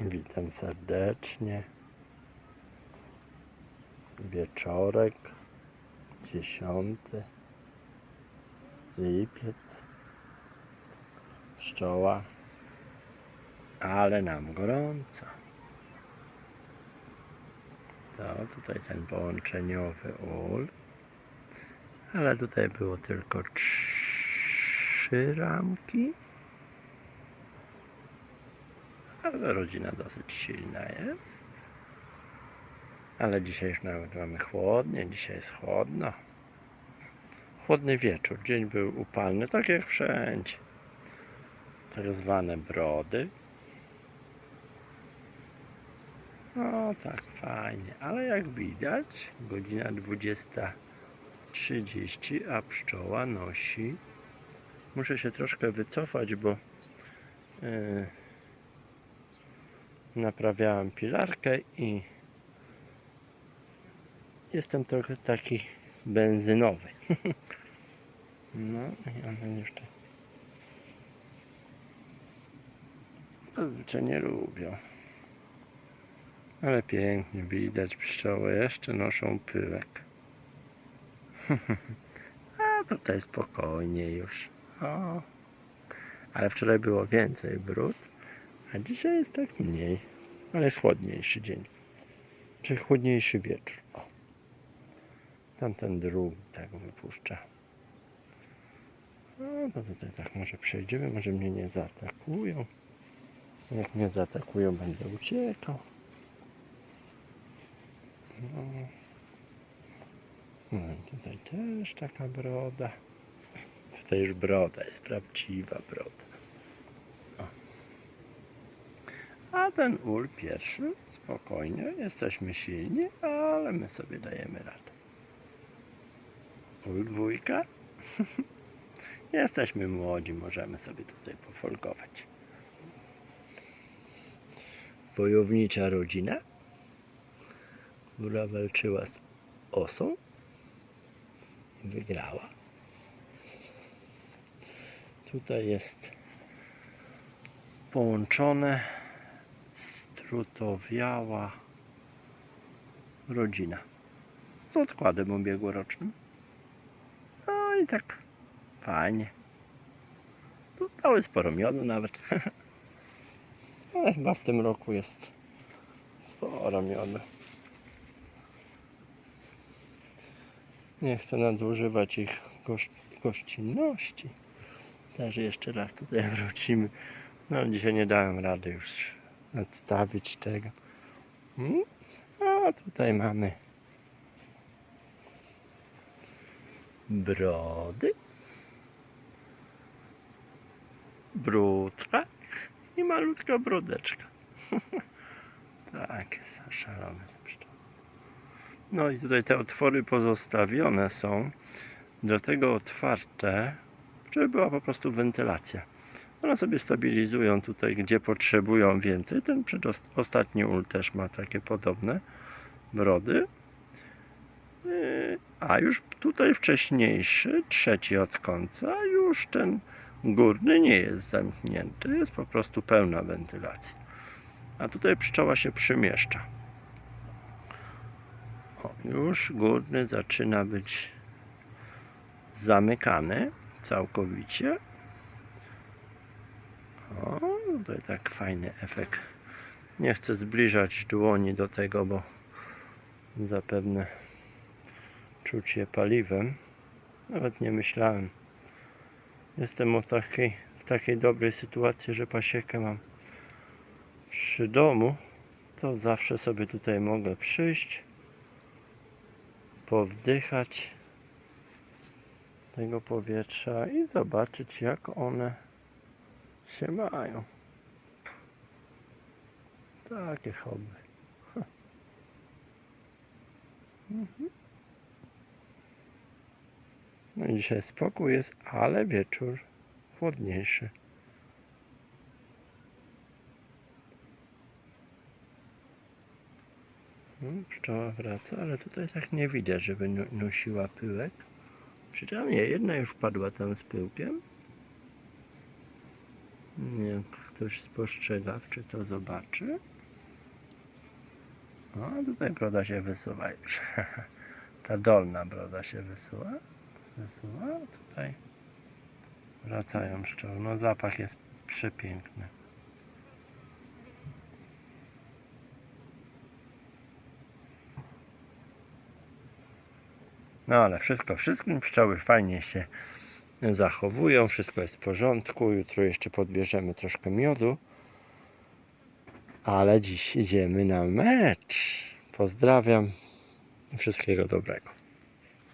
Witam serdecznie. Wieczorek, dziesiąty, lipiec, pszczoła, ale nam gorąco. To tutaj ten połączeniowy ul, ale tutaj było tylko trzy ramki. Ale rodzina dosyć silna jest. Ale dzisiaj już nawet mamy chłodnie, dzisiaj jest chłodno. Chłodny wieczór, dzień był upalny, tak jak wszędzie. Tak zwane brody. No tak fajnie, ale jak widać, godzina 20.30, a pszczoła nosi. Muszę się troszkę wycofać, bo yy, naprawiałem pilarkę i jestem trochę taki benzynowy. No i one jeszcze zazwyczaj nie lubią. Ale pięknie widać pszczoły jeszcze noszą pyłek. A tutaj spokojnie już. O. Ale wczoraj było więcej brud. A dzisiaj jest tak mniej, ale jest chłodniejszy dzień. Czy chłodniejszy wieczór. O. Tamten drugi tak wypuszcza. No to tutaj tak może przejdziemy, może mnie nie zaatakują. Jak mnie zaatakują, będę uciekał. No. No i tutaj też taka broda. Tutaj już broda jest prawdziwa broda. A ten ul pierwszy, spokojnie, jesteśmy silni, ale my sobie dajemy radę. Ul dwójka, jesteśmy młodzi, możemy sobie tutaj pofolgować. Wojownicza rodzina, która walczyła z osą i wygrała. Tutaj jest połączone strutowiała rodzina z odkładem ubiegłorocznym. No i tak fajnie. Tu dały sporo miodu nawet. Ale chyba w tym roku jest sporo miodu. Nie chcę nadużywać ich goś gościnności. Też jeszcze raz tutaj wrócimy. No dzisiaj nie dałem rady już odstawić tego. Mm, A tutaj mamy brody, brudka i malutka brodeczka. Takie zaszalone te pszczoły. No i tutaj te otwory pozostawione są, dlatego otwarte, żeby była po prostu wentylacja. One sobie stabilizują tutaj, gdzie potrzebują więcej. Ten przedostatni ul też ma takie podobne brody. Yy, A już tutaj wcześniejszy, trzeci od końca, już ten górny nie jest zamknięty, jest po prostu pełna wentylacja. A tutaj pszczoła się przymieszcza. O, już górny zaczyna być zamykany całkowicie. O, tutaj tak fajny efekt. Nie chcę zbliżać dłoni do tego, bo zapewne czuć je paliwem. Nawet nie myślałem. Jestem w takiej, w takiej dobrej sytuacji, że pasiekę mam przy domu. To zawsze sobie tutaj mogę przyjść, powdychać tego powietrza i zobaczyć, jak one się mają. Takie hobby. Ha. Mhm. No i dzisiaj spokój jest, ale wieczór chłodniejszy. No, Pszczoła wraca, ale tutaj tak nie widać, żeby no- nosiła pyłek. Przynajmniej jedna już wpadła tam z pyłkiem. Wiem, ktoś spostrzegawczy to zobaczy. O, tutaj broda się wysuwa już. Ta dolna broda się wysuwa. Wysuwa. Tutaj wracają pszczoły. No zapach jest przepiękny. No ale wszystko, wszystkim pszczoły fajnie się zachowują, wszystko jest w porządku. Jutro jeszcze podbierzemy troszkę miodu. Ale dziś idziemy na mecz. Pozdrawiam wszystkiego dobrego.